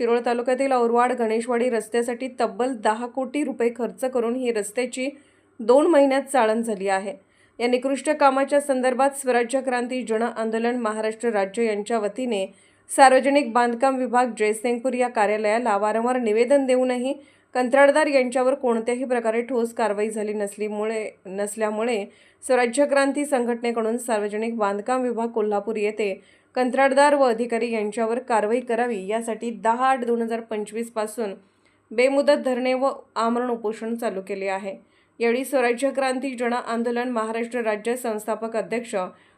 शिरोळ तालुक्यातील औरवाड गणेशवाडी रस्त्यासाठी तब्बल दहा कोटी रुपये खर्च करून ही रस्त्याची दोन महिन्यात चाळण झाली आहे. या निकृष्ट कामाच्या संदर्भात स्वराज्य क्रांती जन आंदोलन महाराष्ट्र राज्य यांच्या वतीने सार्वजनिक बांधकाम विभाग जयसिंगपूर या कार्यालयाला वारंवार निवेदन देऊनही कंत्राटदार यांच्यावर कोणत्याही प्रकारे ठोस कारवाई झाली नसलीमुळे नसल्यामुळे स्वराज्य क्रांती संघटनेकडून सार्वजनिक बांधकाम विभाग कोल्हापूर येथे कंत्राटदार व अधिकारी यांच्यावर कारवाई करावी यासाठी दहा आठ दोन हजार पंचवीसपासून बेमुदत धरणे व आमरण उपोषण चालू केले आहे. यावेळी स्वराज्य क्रांती जन आंदोलन महाराष्ट्र राज्य संस्थापक अध्यक्ष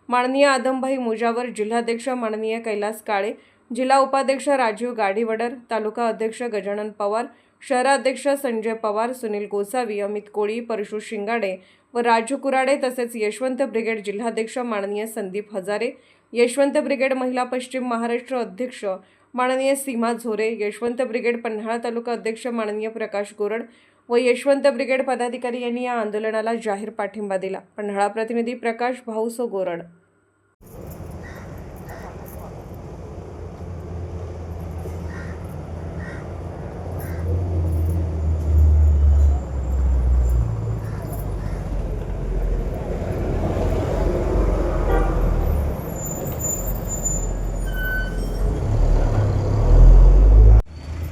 माननीय आदमभाई मुजावर जिल्हाध्यक्ष माननीय कैलास काळे जिल्हा उपाध्यक्ष राजीव गाडीवडर तालुका अध्यक्ष गजानन पवार शहराध्यक्ष संजय पवार सुनील गोसावी अमित कोळी परशु शिंगाडे व राजू कुराडे तसेच यशवंत ब्रिगेड जिल्हाध्यक्ष माननीय संदीप हजारे यशवंत ब्रिगेड महिला पश्चिम महाराष्ट्र अध्यक्ष माननीय सीमा झोरे यशवंत ब्रिगेड पन्हाळा तालुका अध्यक्ष माननीय प्रकाश गोरड व यशवंत ब्रिगेड पदाधिकारी यांनी या आंदोलनाला जाहीर पाठिंबा दिला. पन्हाळा प्रतिनिधी प्रकाश भाऊसो गोरड.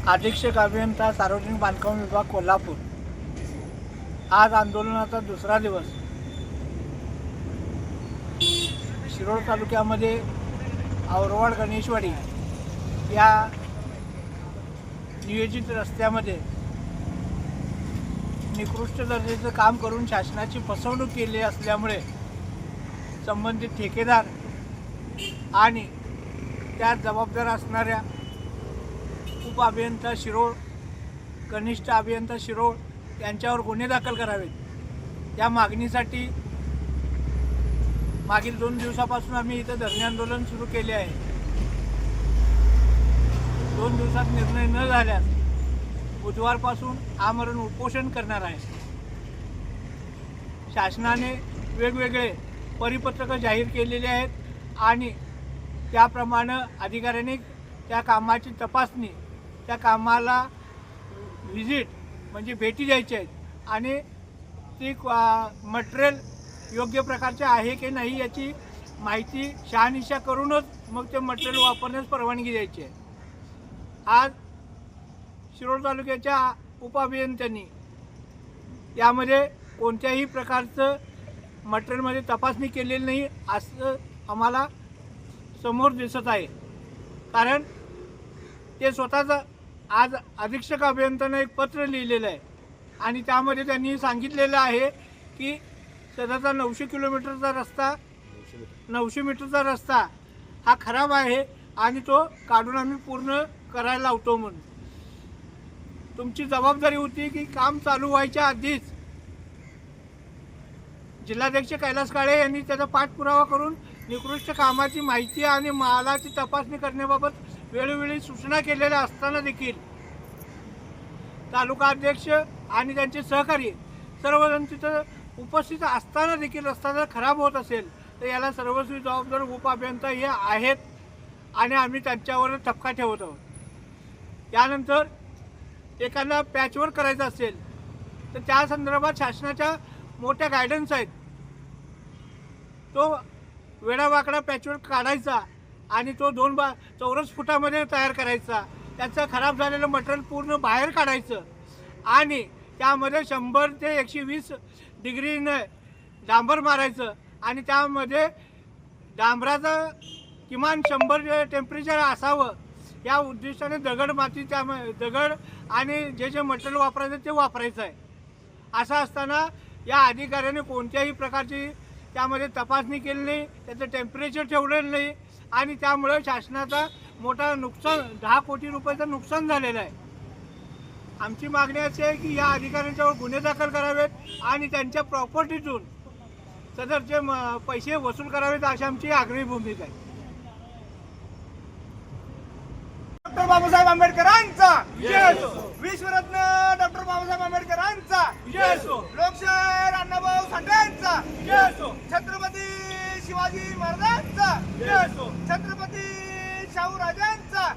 अधीक्षक अभियंता सार्वजनिक बांधकाम विभाग कोल्हापूर. आज आंदोलनाचा दुसरा दिवस. शिरोळ तालुक्यामध्ये औरवाड गणेशवाडी या नियोजित रस्त्यामध्ये निकृष्ट दर्जाचं काम करून शासनाची फसवणूक केली असल्यामुळे संबंधित ठेकेदार आणि त्यात जबाबदार असणाऱ्या उप अभियंता शिरोळ कनिष्ठ अभियंता शिरोळ यांच्यावर गुन्हे दाखल करावेत. या मागणीसाठी मागील दोन दिवसापासून आम्ही इथं धरणे आंदोलन सुरू केले आहे. दोन दिवसात निर्णय न झाल्यास बुधवारपासून आमरण उपोषण करणार आहे. शासनाने वेगवेगळे परिपत्रकं जाहीर केलेले आहेत आणि त्याप्रमाणे अधिकाऱ्यांनी त्या कामाची तपासणी त्या कामाला व्हिजिट म्हणजे भेटी द्यायच्या आहेत. आणि ती मटेरियल योग्य प्रकारचे आहे की नाही याची माहिती शहानिशा करूनच मग ते मटेरियल वापरण्यास परवानगी द्यायची आहे. आज शिरोळ तालुक्याच्या उपअभियंत्यांनी यामध्ये कोणत्याही प्रकारचं मटेरियलमध्ये तपासणी केलेली नाही असं आम्हाला समोर दिसत आहे. कारण ते स्वतःचं आज अधीक्षक अभियंत्यानं एक पत्र लिहिलेलं आहे. आणि त्यामध्ये त्यांनी सांगितलेलं आहे की सध्याचा नऊशे किलोमीटरचा रस्ता नऊशे मीटरचा रस्ता हा खराब आहे आणि तो काढून आम्ही पूर्ण करायला लावतो म्हणून. तुमची जबाबदारी होती की काम चालू व्हायच्या आधीच जिल्हाध्यक्ष कैलास काळे यांनी त्याचा पाठपुरावा करून निकृष्ट कामाची माहिती आणि मालाची तपासणी करण्याबाबत वेळोवेळी सूचना केलेल्या असताना देखील तालुका अध्यक्ष आणि त्यांचे सहकारी सर्वजण तिथं उपस्थित असताना देखील रस्ता जर खराब होत असेल तर याला सर्वस्वी जबाबदार उप अभियंता हे आहेत आणि आम्ही त्यांच्यावर ठपका ठेवत आहोत. यानंतर एखादा पॅचवर करायचं असेल तर त्या संदर्भात शासनाच्या मोठ्या गायडन्स आहेत. तो वेडावाकडा पॅचवर काढायचा आणि तो दोन बा चौरस फुटामध्ये तयार करायचा. त्याचं खराब झालेलं मटेरियल पूर्ण बाहेर काढायचं. आणि त्यामध्ये शंभर ते एकशे वीस डिग्रीनं डांबर मारायचं. आणि त्यामध्ये डांबराचं किमान शंभर टेम्परेचर असावं. या उद्देशाने दगड माती त्या दगड आणि जे जे मटेरियल वापरायचं ते वापरायचं आहे. असं असताना या अधिकाऱ्याने कोणत्याही प्रकारची त्यामध्ये तपासणी केली नाही. त्याचं टेम्परेचर ठेवलेलं नाही. आणि त्यामुळं शासनाचा मोठा नुकसान दहा कोटी रुपयाचं नुकसान झालेलं आहे. आमची मागणी अशी आहे की या अधिकाऱ्यांच्यावर गुन्हे दाखल करावेत आणि त्यांच्या प्रॉपर्टीतून सदरचे म- पैसे वसूल करावेत अशी आमची आग्रही भूमिका आहे. डॉक्टर बाबासाहेब आंबेडकरांचा विश्वरत्न डॉक्टर बाबासाहेब आंबेडकरांचा लोकशाहीर अण्णाभाऊ साठेंचा छत्रपती शिवाजी महाराजांचा छत्रपती शाहू राजांचा